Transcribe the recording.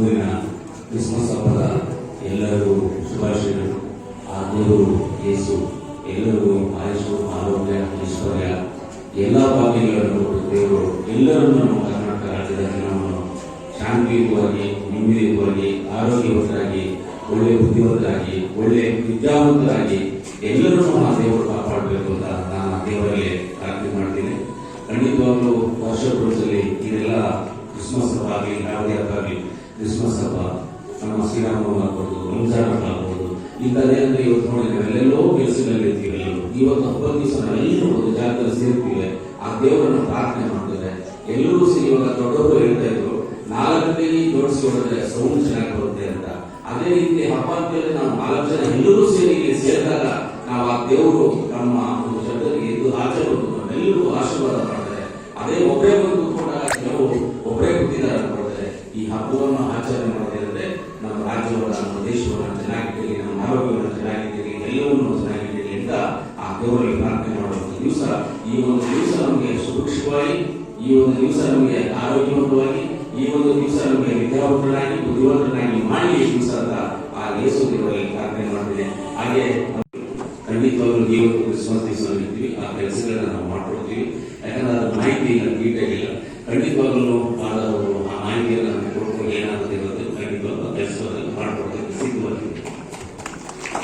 ಊರಿನ ಕ್ರಿಸ್ಮಸ್ ಹಬ್ಬದ ಎಲ್ಲರಿಗೂ ಶುಭಾಶಯಗಳು ಆ ದೇವರು ಯೇಸು, ಎಲ್ಲರಿಗೂ ಆಯುಷು ಆರೋಗ್ಯ, ಐಶ್ವರ್ಯ. ಎಲ್ಲ ಭಾಗ್ಯಗಳನ್ನು ಕೊಟ್ಟು ದೇವರು ಎಲ್ಲರನ್ನು ನಮ್ಮ ಕರ್ನಾಟಕ ರಾಜ್ಯದ ಜನವನ್ನು ಶಾಂತಿಯುತವಾಗಿ ನೆಮ್ಮದಿಯುತವಾಗಿ ಆರೋಗ್ಯವಂತರಾಗಿ, ಒಳ್ಳೆ ಬುದ್ಧಿವಂತರಾಗಿ, ಒಳ್ಳೆ ವಿದ್ಯಾವಂತರಾಗಿ ಎಲ್ಲರನ್ನೂ ಆ ದೇವರು ಕಾಪಾಡಬೇಕು ಅಂತ ನಾನು ದೇವರಲ್ಲಿ ಪ್ರಾರ್ಥನೆ ಮಾಡ್ತೀನಿ. ಖಂಡಿತವಾಗ್ಲೂ ವರ್ಷ ಇದೆಲ್ಲ ಕ್ರಿಸ್ಮಸ್ ಹಬ್ಬ ಆಗಲಿ ಯಾವುದೇ ಹಬ್ಬ ಆಗಲಿ ಕ್ರಿಸ್ಮಸ್ ಹಬ್ಬ ನಮ್ಮ ಶ್ರೀರಾಮನವಮಿ ಆಗ್ಬೋದು ರಂಜಾನ್ ಹಬ್ಬ ಆಗ್ಬೋದು ಇಂಥದ್ದೇನಂದ್ರೆ ಇವತ್ತು ನೋಡಿದ್ರೆ ಎಲ್ಲೆಲ್ಲೋ ಕೆಲಸದಲ್ಲಿ ಇರ್ತೀವಿ ಎಲ್ಲರೂ. ಇವತ್ತು ಹಬ್ಬದ ದಿವಸ ನಾವೆಲ್ಲರೂ ಜಾಗದಲ್ಲಿ ಸೇರ್ತೀವಿ. ಆ ದೇವರನ್ನು ಪ್ರಾರ್ಥನೆ ಮಾಡ್ತಾರೆ. ಎಲ್ಲರೂ ಸಹ ಇವಾಗ ದೊಡ್ಡವರು ಹೇಳ್ತಾ ಇದ್ರು ನಾಲ್ಕು ಗಂಟೆಗೆ ಜೋಡಿಸಿ ಹೊಡೆದ್ರೆ ಸೌಂಡ್ ಚೆನ್ನಾಗಿ ಬರುತ್ತೆ ಅಂತ. ಅದೇ ರೀತಿ ಹಬ್ಬ ಅಂತೇಳಿ ನಾವು ನಾಲ್ಕು ಜನ ಎಲ್ಲರೂ ಸೇರಿ ಸೇರಿದಾಗ ನಾವು ಆ ದೇವರು ನಮ್ಮ ಈ ಹಬ್ಬವನ್ನು ಆಚರಣೆ ಮಾಡೋದಿರುತ್ತೆ ನಮ್ಮ ರಾಜ್ಯವನ್ನು, ನಮ್ಮ ದೇಶವನ್ನು ಚೆನ್ನಾಗಿದ್ದೀರಿ, ನಮ್ಮ ಆರೋಗ್ಯವನ್ನು ಚೆನ್ನಾಗಿದ್ದೀರಿ, ಎಲ್ಲವನ್ನೂ ಚೆನ್ನಾಗಿದ್ದೀರಿ ಅಂತ ಆ ದೇವರಲ್ಲಿ ಪ್ರಾರ್ಥನೆ ಮಾಡುವಂತ ದಿವಸ. ಈ ಒಂದು ದಿವಸ ನಮಗೆ ಸುಭಿಕ್ಷವಾಗಿ, ಈ ಒಂದು ದಿವಸ ನಮಗೆ ಆರೋಗ್ಯವಂತವಾಗಿ, ಈ ಒಂದು ದಿವಸ ನಮಗೆ ವಿದ್ಯಾವಂತರಾಗಿ, ಬುದ್ಧಿವಂತರಾಗಿ ಮಾಡಿ ದಿವಸ ಅಂತ ಆ ಯೇಸು ದೇವರಲ್ಲಿ ಪ್ರಾರ್ಥನೆ ಮಾಡ್ತೇನೆ. ಹಾಗೆ ಖಂಡಿತವಾಗ್ಲೂ ದೇವರು ಕ್ರಿಸ್ಮಸ್ ಆ ಕೆಲಸಗಳನ್ನ ನಾವು ಮಾಡ್ಕೊಡ್ತೀವಿ ಯಾಕಂದ್ರೆ ಅದ್ರ ಮಾಹಿತಿ ಇಲ್ಲ ನೀಟಾಗಿಲ್ಲ ಖಂಡಿತವಾಗ್ಲೂ ಆದ ಒಂದು ಆ ಮಾಹಿತಿಯನ್ನು